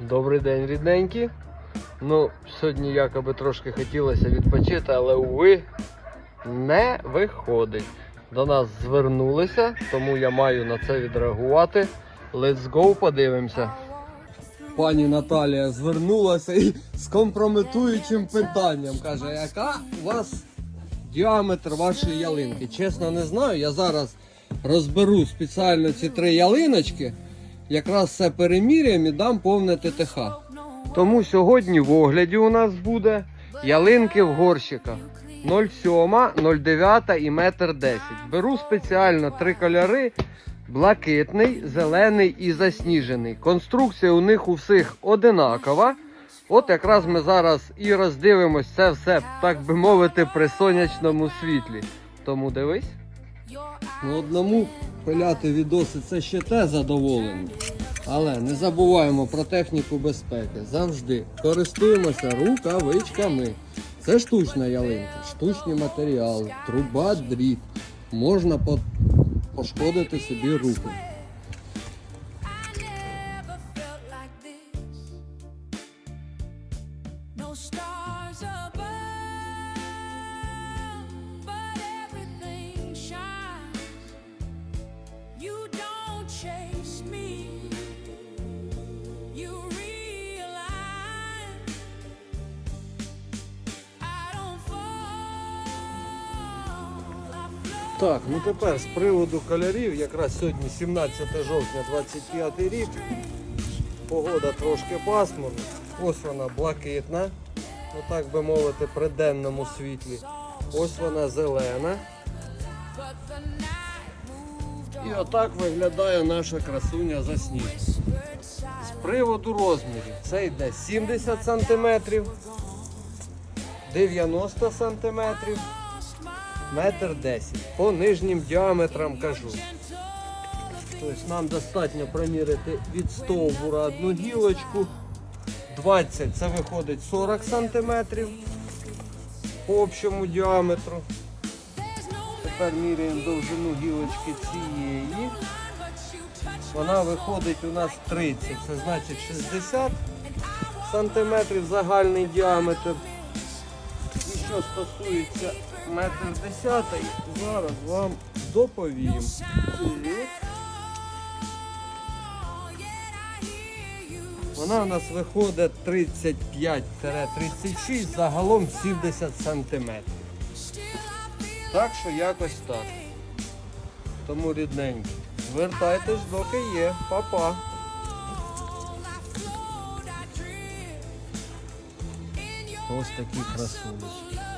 Добрий день, рідненькі. Ну, сьогодні якоби трошки хотілося відпочити, але уви не виходить. До нас звернулися, тому я маю на це відреагувати. Let's go, подивимося. Пані Наталія звернулася і з компрометуючим питанням. Каже, яка у вас діаметр вашої ялинки? Чесно, не знаю. Я зараз розберу спеціально ці три ялиночки. Якраз все переміряємо і дам повне ТТХ. Тому сьогодні в огляді у нас буде ялинки в горщиках 0,7, 0,9 і 1,10 м. Беру спеціально три кольори: блакитний, зелений і засніжений. Конструкція у них у всіх одинакова. От якраз ми зараз і роздивимось це все, так би мовити, при сонячному світлі. Тому дивись. Ну, одному пиляти відоси це ще те задоволення. Але не забуваємо про техніку безпеки. Завжди користуємося рукавичками. Це штучна ялинка, штучний матеріал, труба, дріт. Можна пошкодити собі руку. stars above, Так, ну тепер з приводу кольорів, якраз сьогодні 17 жовтня 25 рік. Погода трошки пасмурна. Ось вона блакитна, ну так би мовити, при денному світлі. Ось вона зелена. І отак виглядає наша красуня засніжена. З приводу розмірів це йде 70 см, 90 см, метр 10 По нижнім діаметрам кажу. Тобто нам достатньо проміряти від стовбура одну гілочку. 20 це виходить 40 см по общому діаметру. Тепер міряємо довжину гілочки цієї. Вона виходить у нас 30, це значить 60 сантиметрів загальний діаметр. Що стосується метр десятий, зараз вам доповім. Вона у нас виходить 35-36, загалом 70 сантиметрів. Так що якось так. Тому рідненькі. Звертайтесь, доки є. Па-па. Ось такі красунечки.